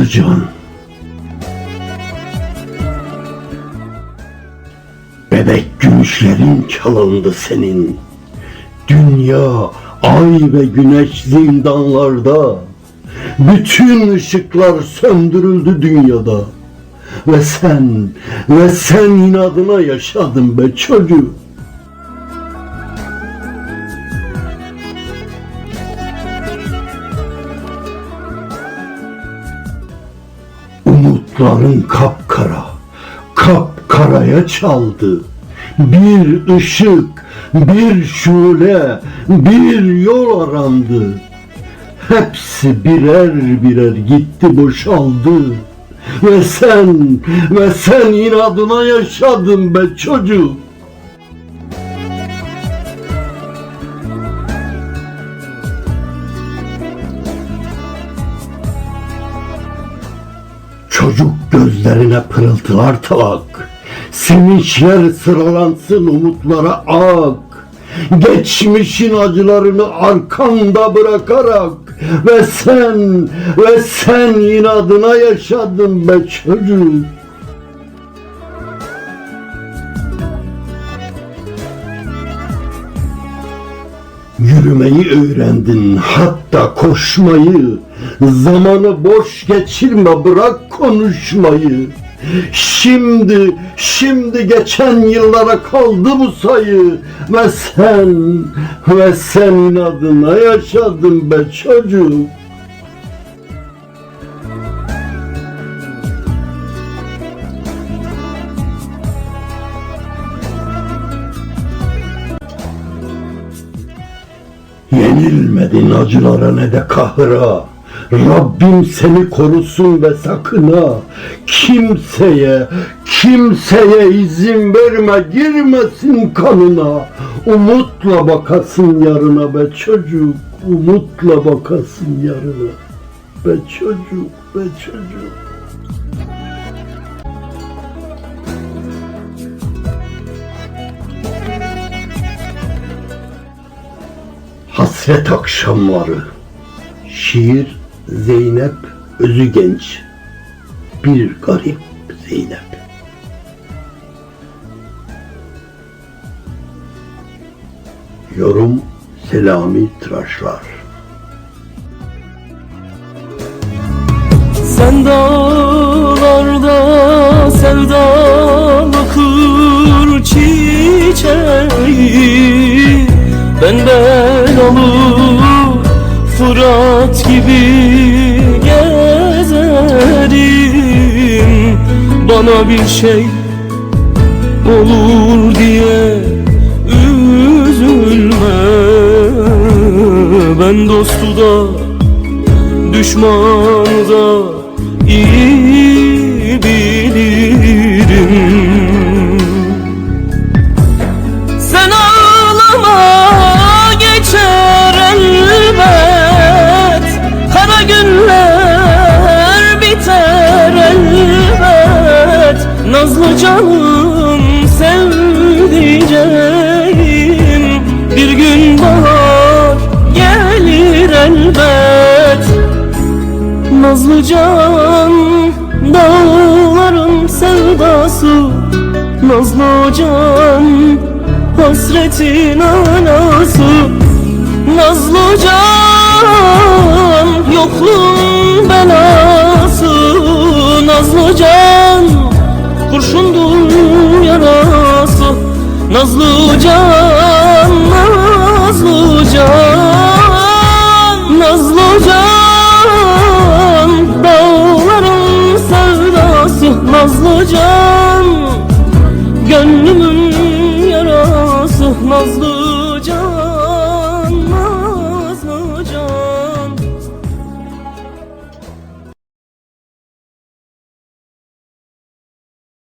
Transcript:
can. Bebek gümüşlerin çalındı senin. Dünya, ay ve güneş zindanlarda. Bütün ışıklar söndürüldü dünyada. Ve sen, ve sen inadına yaşadın be çocuk. Umutların kapkara, kapkaraya çaldı. Bir ışık, bir şule, bir yol arandı. Hepsi birer birer gitti boşaldı. Ve sen, ve sen inadına yaşadın be çocuk. Çocuk gözlerine pırıltılar talak. Sevinçler sıralansın umutlara ak. Geçmişin acılarını arkanda bırakarak ve sen ve sen inadına yaşadın be çocuk. Yürümeyi öğrendin hatta koşmayı. Zamanı boş geçirme bırak konuşmayı. Şimdi, şimdi geçen yıllara kaldı bu sayı. Ve sen, ve sen inadına yaşadın be çocuk Yenilmedin acılara ne de kahıra. Rabbim seni korusun ve sakın ha. Kimseye, kimseye izin verme girmesin kanına. Umutla bakasın yarına be çocuk. Umutla bakasın yarına. Be çocuk, be çocuk. Hasret akşamları. Şiir Zeynep Özügenç. Bir garip Zeynep. Yorum Selami Tıraşlar. Sen dağlarda Fırat gibi gezerim Bana bir şey olur diye üzülme. Ben dostu da düşmanı da iyi bilirim gelir elbet. Nazlı can dağların sevdası. Nazlı can hasretin anası. Nazlı can yokluğun belası. Nazlı can kurşundur yarası. Nazlı can,